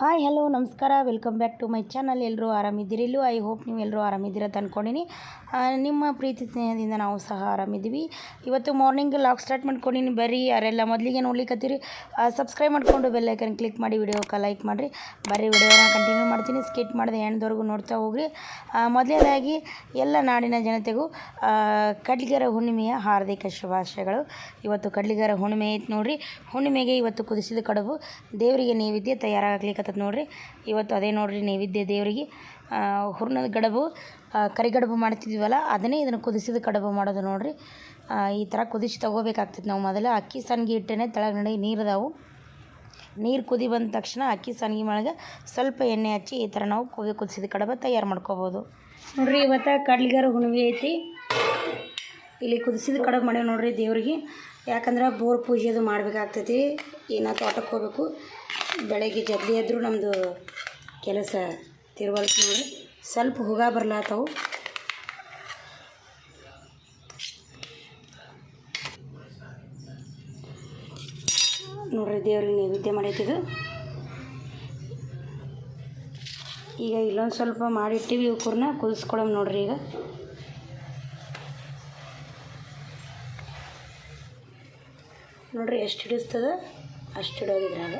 Hi, hello, ನಮಸ್ಕಾರ. Welcome back to my channel ಎಲ್ಲರೂ ಆರಾಮಿದ್ದೀರಿ? ಇಲ್ಲೂ ಐ ಹೋಪ್ ನೀವು ಎಲ್ಲರೂ ಆರಾಮಿದ್ದೀರ ಅಂದ್ಕೊಂಡಿನಿ ನಿಮ್ಮ ಪ್ರೀತಿ ಸ್ನೇಹದಿಂದ ನಾವು ಸಹ ಆರಾಮಿದ್ದೀವಿ. ಇವತ್ತು ಮಾರ್ನಿಂಗ್ ಲಾಕ್ ಸ್ಟಾರ್ಟ್ ಮಾಡ್ಕೊಂಡಿನಿ. ಬರ್ರಿ, ಯಾರೆಲ್ಲ ಮೊದಲಿಗೆ ನೋಡ್ಲಿಕ್ಕತ್ತೀರಿ ಸಬ್ಸ್ಕ್ರೈಬ್ ಮಾಡಿಕೊಂಡು ಬೆಲ್ಲೈಕನ್ ಕ್ಲಿಕ್ ಮಾಡಿ ವಿಡಿಯೋಕ್ಕೆ ಲೈಕ್ ಮಾಡಿರಿ. ಬರ್ರಿ ವಿಡಿಯೋನ ಕಂಟಿನ್ಯೂ ಮಾಡ್ತೀನಿ. ಸ್ಕಿಟ್ ಮಾಡಿದೆ ಎಂಡ್ವರೆಗೂ ನೋಡ್ತಾ ಹೋಗ್ರಿ. ಮೊದಲನೇದಾಗಿ ಎಲ್ಲ ನಾಡಿನ ಜನತೆಗೂ ಕಡ್ಲಿಗರ ಹುಣ್ಣಿಮೆಯ ಹಾರ್ದಿಕ ಶುಭಾಶಯಗಳು. ಇವತ್ತು ಕಡ್ಲಿಗರ ಹುಣ್ಣಿಮೆ ಐತೆ ನೋಡಿರಿ. ಹುಣ್ಣಿಮೆಗೆ ಇವತ್ತು ಕುದಿಸಿದ ಕಡುಬು ದೇವರಿಗೆ ನೈವೇದ್ಯ ತಯಾರಾಗ್ಲಿಕ್ಕತ್ತದ ನೋಡ್ರಿ. ಇವತ್ತು ಅದೇ ನೋಡ್ರಿ ನೈವೇದ್ಯ ದೇವರಿಗೆ ಆ, ಹೂರ್ಣದ ಗಡಬು ಕರಿಗಡಬು ಮಾಡ್ತಿದ್ವಲ್ಲ ಅದನ್ನೇ ಇದನ್ನು ಕುದಿಸಿದ ಕಡಬು ಮಾಡೋದು ನೋಡ್ರಿ. ಈ ಥರ ಕುದಿಸಿ ತೊಗೋಬೇಕಾಗ್ತೈತೆ ನಾವು ಮೊದಲು. ಅಕ್ಕಿ ಸಂಗಿ ಇಟ್ಟೇನೆ ತೆಳಗೆ ನಡಿ ನೀರು ಅದಾವು. ನೀರು ಕುದಿ ಬಂದ ತಕ್ಷಣ ಅಕ್ಕಿ ಸನ್ಗಿ ಒಳಗೆ ಸ್ವಲ್ಪ ಎಣ್ಣೆ ಹಚ್ಚಿ ಈ ಥರ ನಾವು ಕುದಿ ಕುದಿಸಿದ ಕಡುಬು ತಯಾರು ಮಾಡ್ಕೋಬೋದು. ನೋಡ್ರಿ ಇವತ್ತು ಕಡ್ಲಿಗಾರ ಹುಣ್ಣಿಮೆ ಐತಿ. ಇಲ್ಲಿ ಕುದಿಸಿದ ಕಡಬು ಮಾಡೇವಿ ನೋಡ್ರಿ ದೇವ್ರಿಗೆ. ಯಾಕಂದ್ರೆ ಬೋರ್ ಪೂಜೆ ಅದು ಮಾಡಬೇಕಾಗ್ತೈತಿ. ಏನೋ ತೋಟಕ್ಕೆ ಹೋಗ್ಬೇಕು. ಬೆಳಗ್ಗೆ ಜಲ್ದಿ ಆದರೂ ನಮ್ಮದು ಕೆಲಸ ತಿರುವಲ್ಸಿ ನೋಡಿ. ಸ್ವಲ್ಪ ಹುಗ ಬರ್ಲಾತವು. ನೋಡ್ರಿ ದೇವ್ರಿಗೆ ನೈವೇದ್ಯ ಮಾಡೈತಿದು. ಈಗ ಇಲ್ಲೊಂದು ಸ್ವಲ್ಪ ಮಾಡಿಟ್ಟಿವಿ ಇವಕ್ಕೂರ್ನ ಕುದಿಸ್ಕೊಳಮ್ ನೋಡ್ರಿ ಈಗ. ನೋಡ್ರಿ, ಎಷ್ಟು ಹಿಡಿಸ್ತದ? ಅಷ್ಟು ಹಿಡೋದಿದ್ರಾಗ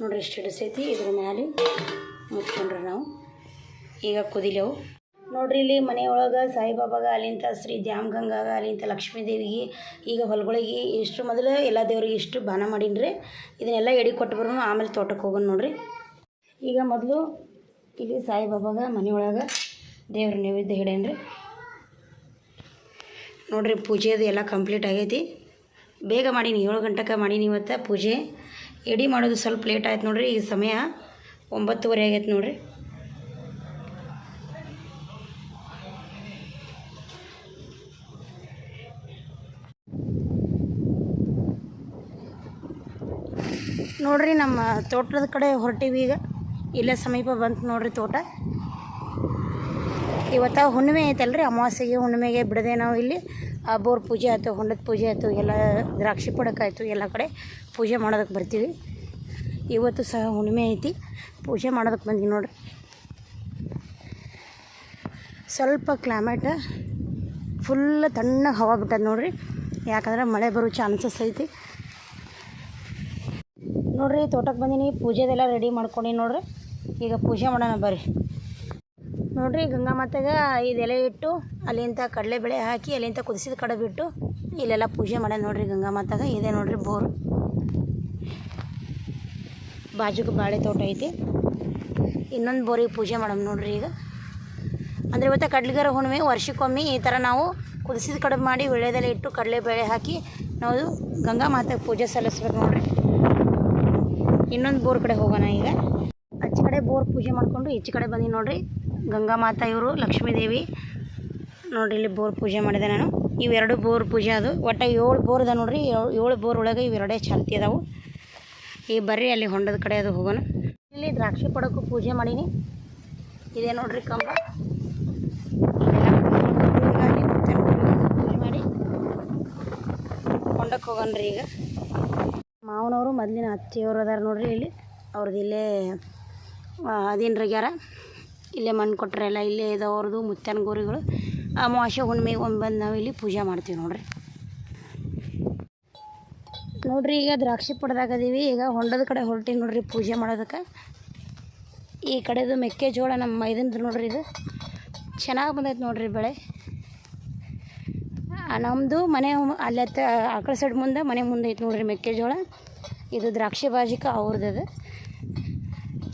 ನೋಡ್ರಿ, ಎಷ್ಟು ಹಿಡಿಸೈತಿ? ಇದ್ರ ಮ್ಯಾಲೆ ಮುಚ್ಕೊಂಡ್ರಿ ನಾವು. ಈಗ ಕುದಿಲೆವು. ನೋಡ್ರಿ, ಇಲ್ಲಿ ಮನೆಯೊಳಗೆ ಸಾಯಿಬಾಬಾಗ ಅಲ್ಲಿಂತ ಶ್ರೀ ದ್ಯಾಮ್ ಗಂಗಾಗ ಅಲ್ಲಿಂದ ಲಕ್ಷ್ಮೀ ದೇವಿಗೆ ಈಗ ಹೊಲಗಳಿಗೆ ಇಷ್ಟು ಮೊದಲು ಎಲ್ಲ ದೇವ್ರಿಗೆ ಇಷ್ಟು ಬಾನ ಮಾಡೀನ್ರಿ. ಇದನ್ನೆಲ್ಲ ಎಡಿ ಕೊಟ್ಟು ಬರೋನು ಆಮೇಲೆ ತೋಟಕ್ಕೆ ಹೋಗೋಣ ನೋಡ್ರಿ. ಈಗ ಮೊದಲು ಇಲ್ಲಿ ಸಾಯಿಬಾಬಾಗ ಮನೆಯೊಳಗೆ ದೇವ್ರ ನೈವೇದ್ಯ ಹಿಡೇನ್ರಿ. ನೋಡ್ರಿ ಪೂಜೆ ಅದು ಎಲ್ಲ ಕಂಪ್ಲೀಟ್ ಆಗೈತಿ. ಬೇಗ ಮಾಡೀನಿ ಏಳು ಗಂಟೆಗೆ ಮಾಡೀನಿ ಇವತ್ತು ಪೂಜೆ ಎಡಿ ಮಾಡೋದು ಸ್ವಲ್ಪ ಲೇಟ್ ಆಯ್ತು ನೋಡ್ರಿ, ಈಗ ಸಮಯ ಒಂಬತ್ತುವರೆ ಆಗೈತೆ ನೋಡ್ರಿ. ನೋಡ್ರಿ ನಮ್ಮ ತೋಟದ ಕಡೆ ಹೊರಟೀವಿ ಈಗ. ಇಲ್ಲೇ ಸಮೀಪ ಬಂತು ನೋಡ್ರಿ ತೋಟ. ಇವತ್ತು ಹುಣ್ಣಿಮೆ ಐತಲ್ರಿ, ಅಮಾವಾಸ್ಯೆಗೆ ಹುಣ್ಣಿಮೆಗೆ ಬಿಡದೆ ನಾವು ಇಲ್ಲಿ ಬೋರ್ ಪೂಜೆ ಆಯಿತು, ಹೊಂಡದ ಪೂಜೆ ಆಯಿತು, ಎಲ್ಲ ದ್ರಾಕ್ಷಿ ಪಡಕ್ಕಾಯಿತು ಎಲ್ಲ ಕಡೆ ಪೂಜೆ ಮಾಡೋದಕ್ಕೆ ಬರ್ತೀವಿ. ಇವತ್ತು ಸಹ ಹುಣ್ಣಿಮೆ ಐತಿ, ಪೂಜೆ ಮಾಡೋದಕ್ಕೆ ಬಂದೀವಿ ನೋಡ್ರಿ. ಸ್ವಲ್ಪ ಕ್ಲೈಮೇಟ್ ಫುಲ್ ತಣ್ಣಗೆ ಹವಾ ಬಿಟ್ಟದ ನೋಡ್ರಿ, ಯಾಕಂದ್ರೆ ಮಳೆ ಬರೋ ಚಾನ್ಸಸ್ ಐತಿ. ನೋಡ್ರಿ, ತೋಟಕ್ಕೆ ಬಂದೀನಿ, ಪೂಜೆದೆಲ್ಲ ರೆಡಿ ಮಾಡ್ಕೊಂಡಿ ನೋಡ್ರಿ. ಈಗ ಪೂಜೆ ಮಾಡೋಣ ಬರ್ರಿ. ನೋಡ್ರಿ, ಗಂಗಾ ಮಾತೆಗೆ ಐದು ಎಲೆ ಇಟ್ಟು ಅಲ್ಲಿಂದ ಕಡಲೆಬೇಳೆ ಹಾಕಿ ಅಲ್ಲಿಂದ ಕುದಿಸಿದ ಕಡೆ ಬಿಟ್ಟು ಇಲ್ಲೆಲ್ಲ ಪೂಜೆ ಮಾಡ್ಯಾನ ನೋಡ್ರಿ ಗಂಗಾ ಮಾತಾಗ. ಇದೆ ನೋಡ್ರಿ ಬೋರ್. ಬಾಜುಗೆ ಬಾಳೆ ತೋಟ ಐತಿ. ಇನ್ನೊಂದು ಬೋರಿಗೆ ಪೂಜೆ ಮಾಡಮ್ ನೋಡ್ರಿ ಈಗ. ಅಂದರೆ ಇವತ್ತು ಕಡ್ಲಿಗರ ಹುಣ್ಣಿಮೆ, ವರ್ಷಕ್ಕೊಮ್ಮೆ ಈ ಥರ ನಾವು ಕುದಿಸಿದ ಕಡಬು ಮಾಡಿ ವಿಳ್ಯದೆಲೆ ಇಟ್ಟು ಕಡಲೆಬೇಳೆ ಹಾಕಿ ನಾವು ಗಂಗಾ ಮಾತೆಗೆ ಪೂಜೆ ಸಲ್ಲಿಸ್ಬೇಕು ನೋಡ್ರಿ. ಇನ್ನೊಂದು ಬೋರ್ ಕಡೆ ಹೋಗೋಣ ಈಗ. ಆಚೆ ಕಡೆ ಬೋರ್ ಪೂಜೆ ಮಾಡಿಕೊಂಡು ಈಚೆ ಕಡೆ ಬಂದು ನೋಡ್ರಿ. ಗಂಗಾ ಮಾತಾ ಇವರು, ಲಕ್ಷ್ಮೀದೇವಿ. ದೇವಿ ನೋಡ್ರಿ ಇಲ್ಲಿ ಬೋರ್ ಪೂಜೆ ಮಾಡಿದೆ ನಾನು. ಇವೆರಡು ಬೋರ್ ಪೂಜೆ ಅದು. ಒಟ್ಟು ಏಳು ಬೋರ್ ಅದ ನೋಡ್ರಿ. ಏಳು- ಬೋರ್ ಒಳಗೆ ಇವೆರಡೇ ಚಾಲ್ತಿ ಅದಾವು ಈ ಬರ್ರಿ, ಅಲ್ಲಿ ಹೊಂಡದ ಕಡೆ ಅದು ಹೋಗೋಣ. ಇಲ್ಲಿ ದ್ರಾಕ್ಷಿ ಪಡಕ್ಕೂ ಪೂಜೆ ಮಾಡೀನಿ. ಇದೇ ನೋಡ್ರಿ ಕಂಬ. ಪೂಜೆ ಮಾಡಿ ಹೊಂಡಕ್ಕೆ ಹೋಗೋಣ್ರಿ ಈಗ. ಮಾವನವರು ಮೊದಲಿನ ಅತ್ತೆಯವರು ಅದಾರ ನೋಡ್ರಿ ಇಲ್ಲಿ. ಅವ್ರದ್ದು ಇಲ್ಲೇ ಅದೇನ್ರಾಗ್ಯಾರ ಇಲ್ಲೇ ಮಣ್ಣು ಕೊಟ್ಟರೆಲ್ಲ ಇಲ್ಲೇ ಇದಾವ್ರದ್ದು ಮುತ್ತನ ಗೋರಿಗಳು. ಅಮಾವಾಸ್ಯೆ ಹುಣ್ಣಿಮೆಗೆ ಒಮ್ಮೆ ಬಂದು ನಾವು ಇಲ್ಲಿ ಪೂಜೆ ಮಾಡ್ತೀವಿ ನೋಡ್ರಿ. ನೋಡ್ರಿ ಈಗ ದ್ರಾಕ್ಷಿ ಪಡ್ದಾಗದೀವಿ ಈಗ ಹೊಂಡದ ಕಡೆ ಹೊರಟೀವಿ ನೋಡ್ರಿ ಪೂಜೆ ಮಾಡೋದಕ್ಕೆ. ಈ ಕಡೆದು ಮೆಕ್ಕೆಜೋಳ ನಮ್ಮ ಮೈದಂದು ನೋಡ್ರಿ ಇದು. ಚೆನ್ನಾಗಿ ಬಂದೈತೆ ನೋಡ್ರಿ ಬೆಳೆ. ನಮ್ಮದು ಮನೆ ಅಲ್ಲಿ ಆಕಳ ಸೈಡ್ ಮುಂದೆ, ಮನೆ ಮುಂದೆ ಐತೆ ನೋಡ್ರಿ ಮೆಕ್ಕೆಜೋಳ. ಇದು ದ್ರಾಕ್ಷಿ ಬಾಜಿಕ ಅವ್ರದ್ದು. ಅದು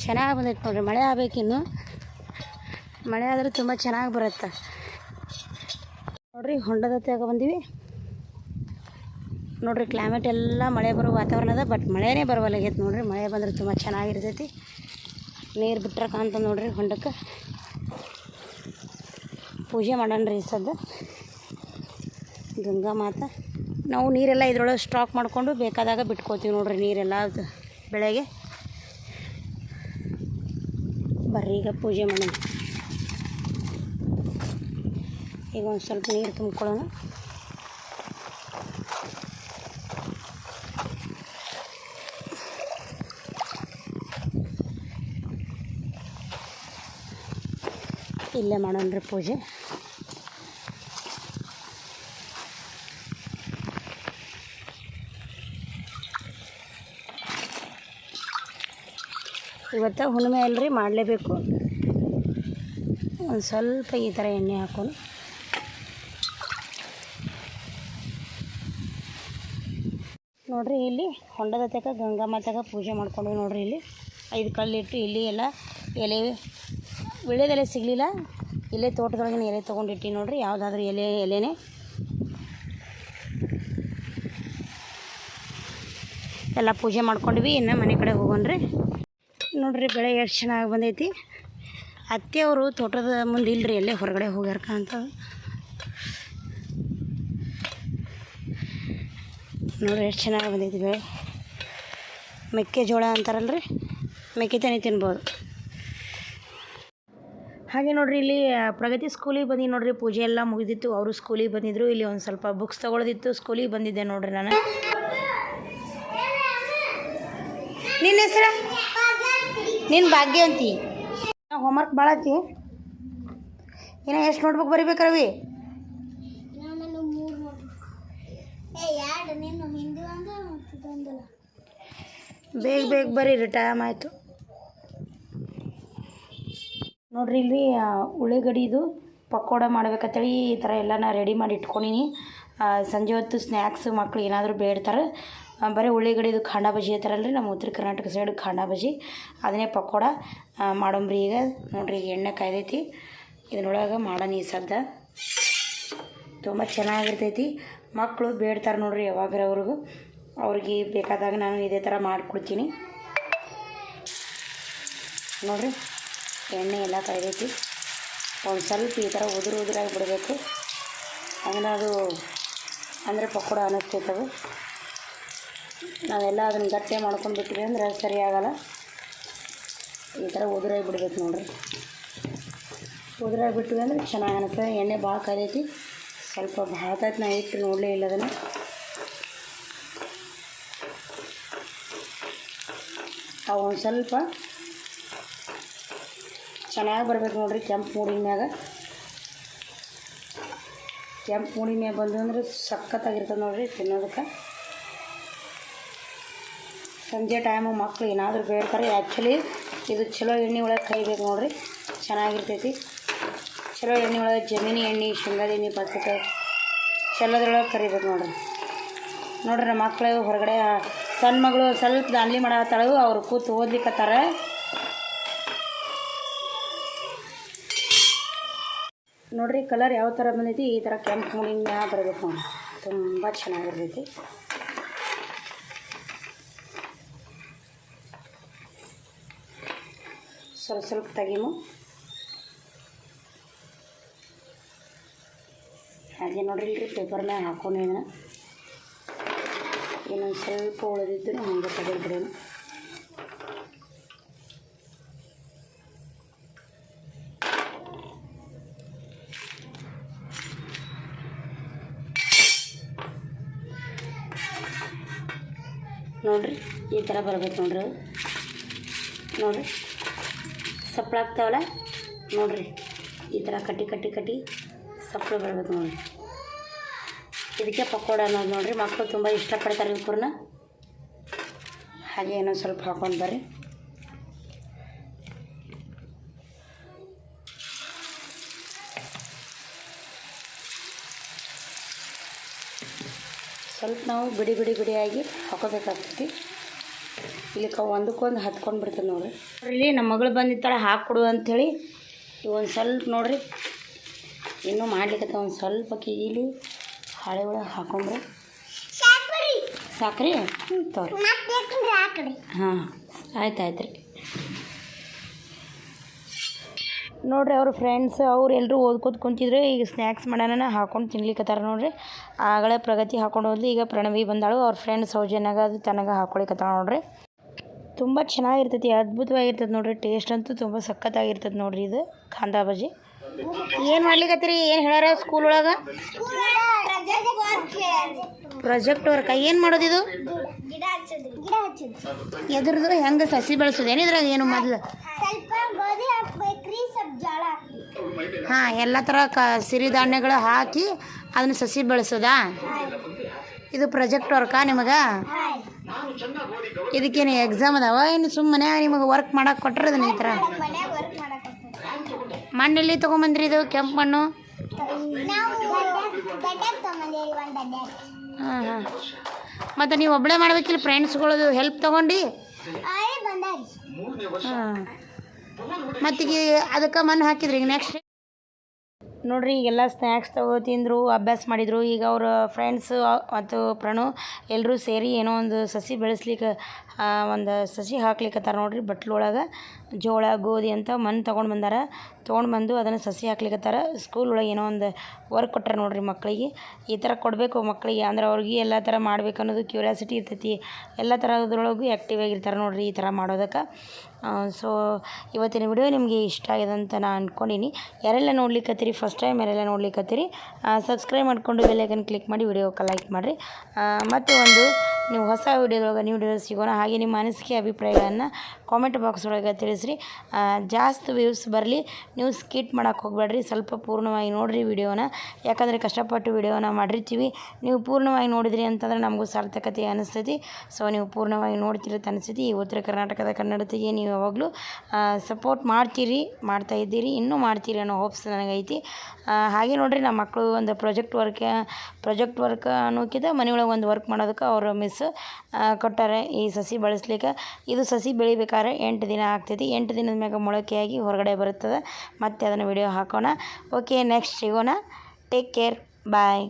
ಚೆನ್ನಾಗಿ ಬಂದೈತೆ ನೋಡ್ರಿ. ಮಳೆ ಆಗ್ಬೇಕಿನ್ನು. ಮಳೆ ಆದ್ರೆ ತುಂಬ ಚೆನ್ನಾಗಿ ಬರುತ್ತೆ. ನೋಡ್ರಿ ಹೊಂಡದ ತಗೊ ಬಂದೀವಿ. ನೋಡ್ರಿ ಕ್ಲೈಮೇಟ್ ಎಲ್ಲ ಮಳೆ ಬರೋ ವಾತಾವರಣ ಅದ ಬಟ್ ಮಳೆನೇ ಬರವಲ್ಲಾಗೈತೆ ನೋಡ್ರಿ. ಮಳೆ ಬಂದ್ರೆ ತುಂಬ ಚೆನ್ನಾಗಿರ್ತೈತಿ. ನೀರು ಬಿಟ್ರೆ ಕಾಣ್ತದೆ ನೋಡ್ರಿ ಹೊಂಡಕ್ಕೆ. ಪೂಜೆ ಮಾಡೋಣ ರೀ ಸದ್ದ. ಗಂಗಾ ಮಾತ. ನಾವು ನೀರೆಲ್ಲ ಇದ್ರೊಳಗೆ ಸ್ಟಾಕ್ ಮಾಡಿಕೊಂಡು ಬೇಕಾದಾಗ ಬಿಟ್ಕೋತೀವಿ ನೋಡ್ರಿ ನೀರೆಲ್ಲ ಬೆಳೆಗೆ. ಬರ್ರಿ ಈಗ ಪೂಜೆ ಮಾಡೋಣ. ಈಗ ಒಂದು ಸ್ವಲ್ಪ ನೀರು ತುಂಬಿಕೊಳ್ಳೋಣ. ಇಲ್ಲೇ ಮಾಡೋಣ ರೀ ಪೂಜೆ. ಇವತ್ತು ಹುಣ್ಣಿಮೆ ಅಲ್ರಿ, ಮಾಡಲೇಬೇಕು. ಒಂದು ಸ್ವಲ್ಪ ಈ ಥರ ಎಣ್ಣೆ ಹಾಕೊಂಡು ನೋಡ್ರಿ ಇಲ್ಲಿ ಹೊಂಡದ ತಕ ಗಂಗಾ ಮಾತಾಗ ಪೂಜೆ ಮಾಡ್ಕೊಂಡ್ವಿ ನೋಡ್ರಿ ಇಲ್ಲಿ. ಐದು ಕಲ್ಲಿಟ್ಟು ಇಲ್ಲಿ ಎಲ್ಲ ಎಲೆ ವಿಳ್ಯದೆಲೆ ಸಿಗಲಿಲ್ಲ. ಇಲ್ಲೇ ತೋಟದೊಳಗಿನ ಎಲೆ ತೊಗೊಂಡಿಟ್ಟಿ ನೋಡ್ರಿ, ಯಾವುದಾದ್ರೂ ಎಲೆ ಎಲೆನೇ. ಎಲ್ಲ ಪೂಜೆ ಮಾಡ್ಕೊಂಡ್ವಿ, ಇನ್ನು ಮನೆ ಕಡೆ ಹೋಗೋಣ್ರಿ. ನೋಡ್ರಿ ಬೆಳೆ ಎಷ್ಟು ಚೆನ್ನಾಗಿ ಬಂದೈತಿ. ಅತ್ತೆಯವರು ತೋಟದ ಮುಂದೆ ಇಲ್ಲರಿ ಎಲ್ಲೇ ಹೊರಗಡೆ ಹೋಗ್ಯಾರಕ ಅಂತ. ನೋಡ್ರಿ ಎಷ್ಟು ಚೆನ್ನಾಗಿ ಬಂದೈತಿ ಬೆಳೆ ಮೆಕ್ಕೆಜೋಳ ಅಂತಾರಲ್ರಿ? ಮೆಕ್ಕೆತನಿ ತಿನ್ಬೋದು. ಹಾಗೆ ನೋಡ್ರಿ ಇಲ್ಲಿ ಪ್ರಗತಿ ಸ್ಕೂಲಿಗೆ ಬಂದು ನೋಡ್ರಿ, ಪೂಜೆ ಎಲ್ಲ ಮುಗಿದಿತ್ತು, ಅವರು ಸ್ಕೂಲಿಗೆ ಬಂದಿದ್ರು, ಇಲ್ಲಿ ಒಂದು ಸ್ವಲ್ಪ ಬುಕ್ಸ್ ತೊಗೊಳೋದಿತ್ತು, ಸ್ಕೂಲಿಗೆ ಬಂದಿದ್ದೆ ನೋಡ್ರಿ ನಾನು. ನಿನ್ನ ಹೆಸರು? ನಿನ್ನ ಭಾಗ್ಯವಂತಿ ಹೋಮ್ವರ್ಕ್ ಭಾಳ ಐತಿ ಇನ್ನು ಎಷ್ಟು ನೋಡ್ಬೇಕು ಬರಿಬೇಕು ರವಿ ಬೇಗ ಬೇಗ ಬರೀರಿ ಟೈಮ್ ಆಯಿತು. ನೋಡ್ರಿ, ಇಲ್ಲಿ ಉಳ್ಳಾಗಡ್ಡಿದು ಪಕೋಡ ಮಾಡ್ಬೇಕಂತೇಳಿ ಈ ಥರ ಎಲ್ಲ ನಾ ರೆಡಿ ಮಾಡಿ ಇಟ್ಕೊಂಡಿನಿ. ಸಂಜೆ ಹೊತ್ತು ಸ್ನ್ಯಾಕ್ಸ್ ಮಕ್ಳು ಏನಾದರೂ ಬೇಡ್ತಾರೆ. ಬರೀ ಉಳ್ಳಿಗಡಿದು ಖಾಂಡ ಬಜಿ ಹೇಳ್ತಾರಲ್ರಿ ನಮ್ಮ ಉತ್ತರ ಕರ್ನಾಟಕ ಸೈಡ್ ಖಾಂಡ ಬಜಿ ಅದನ್ನೇ ಪಕೋಡ ಮಾಡಂಬ್ರಿ ಈಗ. ನೋಡ್ರಿ, ಈಗ ಎಣ್ಣೆ ಕಾಯ್ದೈತಿ. ಇದನ್ನೊಳಗೆ ಮಾಡೋಣ ಈ ಸದ್ದ. ತುಂಬ ಚೆನ್ನಾಗಿರ್ತೈತಿ. ಮಕ್ಕಳು ಬೇಡ್ತಾರೆ ನೋಡ್ರಿ ಯಾವಾಗ್ರೆ ಅವ್ರಿಗೂ ಅವ್ರಿಗೆ ಬೇಕಾದಾಗ ನಾನು ಇದೇ ಥರ ಮಾಡಿಕೊಡ್ತೀನಿ. ನೋಡ್ರಿ, ಎಣ್ಣೆ ಎಲ್ಲ ಕಾಯ್ದೈತಿ. ಒಂದು ಸ್ವಲ್ಪ ಈ ಥರ ಉದುರು ಉದುರಾಗಿ ಬಿಡಬೇಕು. ಅಂದ್ರೆ ಅದು ಅಂದರೆ ಪಕೋಡ ಅನ್ನಿಸ್ತೈತವು ನಾವೆಲ್ಲ ಅದನ್ನು ಗಟ್ಟೆ ಮಾಡ್ಕೊಂಡು ಬಿಟ್ಟಿವಿ ಅಂದ್ರೆ ಸರಿಯಾಗಲ್ಲ ಈ ಥರ ಉದುರಾಗಿ ಬಿಡ್ಬೇಕು ನೋಡ್ರಿ. ಉದುರಾಗಿ ಬಿಟ್ಟಿವಿ ಅಂದ್ರೆ ಚೆನ್ನಾಗಿ ಅನ್ನಿಸ್ತದೆ ಎಣ್ಣೆ ಭಾಳ ಕಾಯ್ದೈತಿ. ಸ್ವಲ್ಪ ಭಾಳ ತಾಯ್ತು ನಾ ಇಟ್ಟು ನೋಡಲೇ ಇಲ್ಲ ಅದನ್ನು. ಅವು ಒಂದು ಸ್ವಲ್ಪ ಚೆನ್ನಾಗಿ ಬರ್ಬೇಕು ನೋಡ್ರಿ ಕೆಂಪು ಮೂಡಿನ ಮ್ಯಾಗ. ಕೆಂಪು ಮೂಡಿನ ಮ್ಯಾಗ ಬಂದು ಅಂದ್ರೆ ಸಖತ್ತಾಗಿರ್ತದೆ ನೋಡ್ರಿ ತಿನ್ನೋದಕ್ಕೆ. ಸಂಜೆ ಟೈಮು ಮಕ್ಕಳು ಏನಾದರೂ ಬೇಡ್ತಾರೆ. ಆ್ಯಕ್ಚುಲಿ ಇದು ಚಲೋ ಎಣ್ಣೆ ಒಳಗೆ ಕೈಬೇಕು ನೋಡ್ರಿ. ಚೆನ್ನಾಗಿರ್ತೈತಿ. ಚಲೋ ಎಣ್ಣೆ ಒಳಗೆ ಜಮೀನಿ ಎಣ್ಣೆ ಶೇಂಗಾದ ಎಣ್ಣೆ ಬರ್ತೈತೆ ಚಲೋದ್ರೊಳಗೆ ಕರಿಬೇಕು ನೋಡ್ರಿ. ನೋಡ್ರಿ ನಮ್ಮ ಮಕ್ಕಳು ಹೊರಗಡೆ, ಸಣ್ಣ ಮಗಳು ಸ್ವಲ್ಪ ದಾನ್ಲಿ ಮಾಡತ್ತಾಳು ಅವ್ರು ಕೂತು ಓದ್ಲಿಕ್ಕತ್ತಾರ ನೋಡ್ರಿ ಕಲರ್ ಯಾವ ಥರ ಬಂದೈತಿ, ಈ ಥರ ಕೆಂಪು ಮ್ಯಾಗ ಬರಬೇಕು ನೋಡಿ ತುಂಬ ಚೆನ್ನಾಗಿರ್ತೈತಿ. ಸ್ವಲ್ಪ ಸ್ವಲ್ಪ ತೆಗಿಮು. ಹಾಗೆ ನೋಡ್ರಿ ಇಲ್ರಿ ಪೇಪರ್ ಮ್ಯಾಗ ಹಾಕೊಂಡಿನ ಇನ್ನೊಂದು ಸ್ವಲ್ಪ ಉಳಿದಿದ್ದು ಹಂಗೆ ತೆಗೆದ್ಬಿಡೋಣ ನೋಡ್ರಿ, ಈ ಥರ ಬರ್ಬೇಕು ನೋಡ್ರಿ ನೋಡಿರಿ, ಸಪ್ಪಳ ಆಗ್ತಾವಲ್ಲ? ನೋಡ್ರಿ, ಈ ಥರ ಕಟ್ಟಿ ಕಟ್ಟಿ ಕಟ್ಟಿ ಸಪ್ಪಳ ಬರ್ಬೇಕು ನೋಡ್ರಿ. ಇದಕ್ಕೆ ಪಕೋಡ ಅನ್ನೋದು ನೋಡಿರಿ ಮಕ್ಕಳು ತುಂಬ ಇಷ್ಟಪಡ್ತಾರೆ ಇವಕ್ಕೂರ್ನ ಹಾಗೆ ಏನೋ ಸ್ವಲ್ಪ ಹಾಕೊಂಡು ಬರ್ರಿ. ಸ್ವಲ್ಪ ನಾವು ಬಿಡಿ ಬಿಡಿ ಬಿಡಿಯಾಗಿ ಹಾಕೋಬೇಕಾಗ್ತೈತಿ. ಇಲ್ಲಿಕ ಒಂದಕ್ಕೊಂದು ಹತ್ಕೊಂಡು ಬಿಡ್ತದೆ ನೋಡ್ರಿ. ಇಲ್ಲಿ ನಮ್ಮ ಮಗಳು ಬಂದಿತ್ತಾಳೆ ಹಾಕ್ಕೊಡು ಅಂಥೇಳಿ ಒಂದು ಸ್ವಲ್ಪ ನೋಡ್ರಿ, ಇನ್ನೂ ಮಾಡ್ಲಿಕ್ಕೆ ಒಂದು ಸ್ವಲ್ಪ ಕೀಲಿ. ಹಾಳೆ ಒಳಗೆ ಹಾಕೊಂಡ್ರೆ? ಸಾಕ್ರಿ. ತೋರಿ. ಹಾಂ ಆಯ್ತು ಆಯ್ತು ರೀ ನೋಡ್ರಿ ಅವ್ರ ಫ್ರೆಂಡ್ಸ್ ಅವ್ರು ಎಲ್ಲರೂ ಓದ್ಕೋತ ಕುಂತಿದ್ರು. ಈಗ ಸ್ನ್ಯಾಕ್ಸ್ ಮಾಡೋಣ ಹಾಕೊಂಡು ತಿನ್ಲಿಕ್ಕತ್ತಾರ ನೋಡ್ರಿ. ಆಗಳೆ ಪ್ರಗತಿ ಹಾಕೊಂಡು ಹೋದ್ಲಿ. ಈಗ ಪ್ರಣವಿ ಬಂದಾಳು. ಅವ್ರ ಫ್ರೆಂಡ್ ಸೌಜನ್ಯಾಗ ಅದು ತನಗೆ ಹಾಕೊಳಿಕತ್ತಾಳ ನೋಡ್ರಿ. ತುಂಬ ಚೆನ್ನಾಗಿರ್ತೈತಿ ಅದ್ಭುತವಾಗಿರ್ತದೆ ನೋಡ್ರಿ. ಟೇಸ್ಟ್ ಅಂತೂ ತುಂಬ ಸಖತ್ತಾಗಿರ್ತದೆ ನೋಡ್ರಿ ಇದು. ಖಾಂದಾ ಬಜ್ಜಿ. ಏನು ಮಾಡ್ಲಿಕತ್ತೀರಿ? ಏನು ಹೇಳ್ಯಾರ ಸ್ಕೂಲ್ ಒಳಗೆ? ಪ್ರಾಜೆಕ್ಟ್ ವರ್ಕ್ ಏನು ಮಾಡೋದು ಇದು? ಗಿಡ ಹಚ್ಚೋದ್ರಿ ಗಿಡ ಹಚ್ಚೋದ್ರಿ ಎದ್ರದ್ದು ಹೆಂಗೆ ಸಸಿ ಬೆಳೆಸೋದು? ಏನಿದ್ರ ಏನು ಮೊದ್ಲು? ಹಾಂ, ಎಲ್ಲ ಥರ ಕ ಸಿರಿಧಾನ್ಯಗಳು ಹಾಕಿ ಅದನ್ನ ಸಸಿ ಬೆಳೆಸೋದಾ? ಇದು ಪ್ರಾಜೆಕ್ಟ್ ವರ್ಕಾ ನಿಮಗೆ? ಇದಕ್ಕೇನು ಎಕ್ಸಾಮ್ ಅದಾವ? ಏನು ಸುಮ್ಮನೆ ನಿಮಗೆ ವರ್ಕ್ ಮಾಡಕ್ಕೆ ಕೊಟ್ಟರೆ ಅದನ್ನ ಈ ಥರ ಮನ್ಯಾಗ ಎಲ್ಲಿ ಮಾಡಕ್ಕೆ ಮಣ್ಣೆಲ್ಲಿ ತೊಗೊಂಬಂದ್ರಿ ಇದು ಕೆಂಪು ಮಣ್ಣು ಹಾಂ ಹಾಂ. ಮತ್ತು ನೀವು ಒಬ್ಬಳೇ ಮಾಡ್ಬೇಕಿಲ್ಲ ಫ್ರೆಂಡ್ಸ್ಗಳದು ಹೆಲ್ಪ್ ತೊಗೊಂಡು? ಆಯ್ ಬಂದಾರಿ. ಹಾಂ. ಮತ್ತೀಗ ಅದಕ್ಕೆ ಮಣ್ಣು ಹಾಕಿದ್ರಿ ಈಗ ನೆಕ್ಸ್ಟ್ ನೋಡ್ರಿ ಈಗೆಲ್ಲ ಸ್ನ್ಯಾಕ್ಸ್ ತಗೋ ತಿಂದರು ಅಭ್ಯಾಸ ಮಾಡಿದರು. ಈಗ ಅವ್ರ ಫ್ರೆಂಡ್ಸು ಮತ್ತು ಪ್ರಣು ಎಲ್ಲರೂ ಸೇರಿ ಏನೋ ಒಂದು ಸಸಿ ಬೆಳೆಸ್ಲಿಕ್ಕೆ ಒಂದು ಸಸಿ ಹಾಕ್ಲಿಕ್ಕತ್ತಾರ ನೋಡ್ರಿ ಬಟ್ಲೊಳಗೆ. ಜೋಳ, ಗೋಧಿ ಅಂತ ಮಣ್ಣು ತೊಗೊಂಡು ಬಂದಾರ. ತೊಗೊಂಡು ಬಂದು ಅದನ್ನು ಸಸಿ ಹಾಕ್ಲಿಕ್ಕತ್ತಾರ ಸ್ಕೂಲ್ ಒಳಗೆ ಏನೋ ಒಂದು ವರ್ಕ್ ಕೊಟ್ಟಾರ ನೋಡ್ರಿ ಮಕ್ಕಳಿಗೆ ಈ ಥರ ಕೊಡಬೇಕು ಮಕ್ಕಳಿಗೆ ಅಂದ್ರೆ ಅವ್ರಿಗೆ ಎಲ್ಲ ಥರ ಮಾಡ್ಬೇಕು ಅನ್ನೋದು ಕ್ಯೂರಿಯಾಸಿಟಿ ಇರ್ತೈತಿ. ಎಲ್ಲ ಥರದ್ರೊಳಗೂ ಆ್ಯಕ್ಟಿವ್ ಆಗಿರ್ತಾರೆ ನೋಡ್ರಿ ಈ ಥರ ಮಾಡೋದಕ್ಕೆ. ಸೊ ಇವತ್ತಿನ ವಿಡಿಯೋ ನಿಮಗೆ ಇಷ್ಟ ಆಗಿದೆ ಅಂತ ನಾನು ಅಂದ್ಕೊಂಡೀನಿ ಯಾರೆಲ್ಲ ನೋಡ್ಲಿಕ್ಕತ್ತೀರಿ ಫಸ್ಟ್ ಟೈಮ್ ಯಾರೆಲ್ಲ ನೋಡ್ಲಿಕ್ಕತ್ತೀರಿ ಸಬ್ಸ್ಕ್ರೈಬ್ ಮಾಡಿಕೊಂಡು ಬೆಲ್ಲೈಕನ್ ಕ್ಲಿಕ್ ಮಾಡಿ ವಿಡಿಯೋಕ್ಕೆ ಲೈಕ್ ಮಾಡಿರಿ. ಮತ್ತು ಒಂದು ನೀವು ಹೊಸ ವಿಡಿಯೋದೊಳಗೆ ನ್ಯೂ ವಿಡಿಯೋ ಸಿಗೋಣ. ಹಾಗೆ ನಿಮ್ಮ ಅನಿಸಿಕೆ ಅಭಿಪ್ರಾಯಗಳನ್ನು ಕಾಮೆಂಟ್ ಬಾಕ್ಸ್ ಒಳಗೆ ತಿಳಿಸ್ರಿ. ಜಾಸ್ತಿ ವ್ಯೂಸ್ ಬರಲಿ, ನೀವು ಸ್ಕಿಟ್ ಮಾಡೋಕ್ಕೆ ಹೋಗಬೇಡ್ರಿ. ಸ್ವಲ್ಪ ಪೂರ್ಣವಾಗಿ ನೋಡಿರಿ ವಿಡಿಯೋನ. ಯಾಕಂದರೆ ಕಷ್ಟಪಟ್ಟು ವಿಡಿಯೋನ ಮಾಡಿರ್ತೀವಿ. ನೀವು ಪೂರ್ಣವಾಗಿ ನೋಡಿದ್ರಿ ಅಂತಂದ್ರೆ ನಮಗೂ ಸಾರ್ಥಕತೆ ಅನಿಸ್ತೈತಿ. ಸೊ ನೀವು ಪೂರ್ಣವಾಗಿ ನೋಡ್ತಿರೋದು ಅನಿಸ್ತೈತಿ. ಈ ಉತ್ತರ ಕರ್ನಾಟಕದ ಕನ್ನಡತೆಗೆ ನೀವು ಯಾವಾಗಲೂ ಸಪೋರ್ಟ್ ಮಾಡ್ತೀರಿ, ಮಾಡ್ತಾ ಇದ್ದೀರಿ, ಇನ್ನೂ ಮಾಡ್ತೀರಿ ಅನ್ನೋ ಹೋಪ್ಸ್ ನನಗೈತಿ. ಹಾಗೆ ನೋಡಿರಿ, ನಮ್ಮ ಮಕ್ಕಳು ಒಂದು ಪ್ರಾಜೆಕ್ಟ್ ವರ್ಕ್ ಪ್ರಾಜೆಕ್ಟ್ ವರ್ಕ್ ಅನ್ನೋಕ್ಕಿಂತ ಮನೆಯೊಳಗೆ ಒಂದು ವರ್ಕ್ ಮಾಡೋದಕ್ಕೆ ಅವರು ಮಿಸ್ ಕೊಟ್ಟಾರೆ ಈ ಸಸಿ ಬಳಸ್ಲಿಕ್ಕೆ. ಇದು ಸಸಿ ಬೆಳಿಬೇಕಾದ್ರೆ ಎಂಟು ದಿನ ಆಗ್ತೈತಿ. ಎಂಟು ದಿನದ ಮ್ಯಾಗ ಮೊಳಕೆಯಾಗಿ ಹೊರಗಡೆ ಬರುತ್ತದೆ. ಮತ್ತೆ ಅದನ್ನು ವಿಡಿಯೋ ಹಾಕೋಣ. ಓಕೆ ನೆಕ್ಸ್ಟ್ ಸಿಗೋಣ. Take care bye